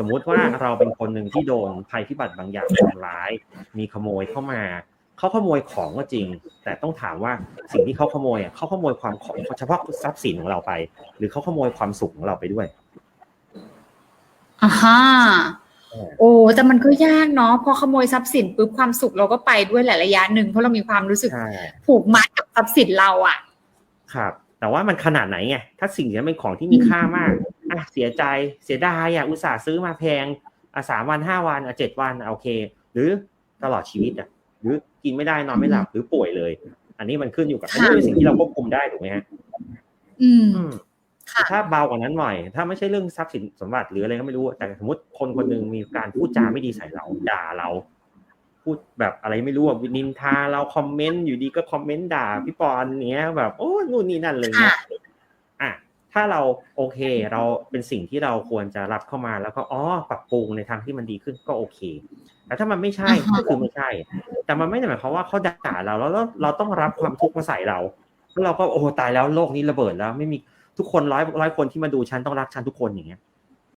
สมมุติว่าเราเป็นคนหนึ่งที่โดนภัยพิบัติบางอย่างทำร้าย มีขโมยเข้ามาเขาขโมยของก็จริง แต่ต้องถามว่าสิ่งที่เขาขโมยอะเขาขโมยความของเฉพาะทรัพย์สินของเราไป หรือเขาขโมยความสุขของเราไปด้วยอ่าฮะเออโอ้แต่มันก็ยากเนาะพอขโมยทรัพย์สินปุ๊บความสุขเราก็ไปด้วยแหละระยะหนึ่งเพราะเรามีความรู้สึกใช่ผูกมัดกับทรัพย์สินเราอะ ครับ แต่ว่ามันขนาดไหนไงถ้าสิ่งนี้เป็นของที่มีค่ามาก อะเสียใจเสียดายอะอุตส่าห์ซื้อมาแพงอะสามวันห้าวันอะเจ็ดวันอะโอเค หรือตลอดชีวิตอะหรือกินไม่ได้นอนไม่หลับหรือป่วยเลย อันนี้มันขึ้นอยู่กับอันนี้เป็นสิ่งที่เราควบคุมได้ถูกไหมฮะอืมอืมค่ะถ้าเบากว่านั้นหน่อย ถ้าไม่ใช่เรื่องทรัพย์สินสมบัติหรืออะไรก็ไม่รู้ แต่สมมติคนคนหนึ่งมีการพูดจาไม่ดีใส่เราด่าเรา พูดแบบอะไรไม่รู้อะนินทาเราคอมเมนต์อยู่ดีก็คอมเมนต์ด่าพี่ปอนเนี้ยแบบโอ้นู่นนี่นั่นเลยเนี่ยอะ ถ้าเราโอเค เราเป็นสิ่งที่เราควรจะรับเข้ามาแล้วก็อ๋อปรับปรุงในทางที่มันดีขึ้นก็โอเคแต่ถ้ามันไม่ใช่อ่าฮะก็คือไม่ใช่ แต่มันไม่ได้หมายความว่าเขาด่าเราแล้วเราเราต้องรับความทุกข์มาใส่เราแล้วเราก็โอ้ตายแล้วโลกนี้ระเบิดแล้ว ไม่มีทุกคนร้อยร้อยคนที่มาดูฉันต้องรักฉันทุกคนอย่างเงี้ย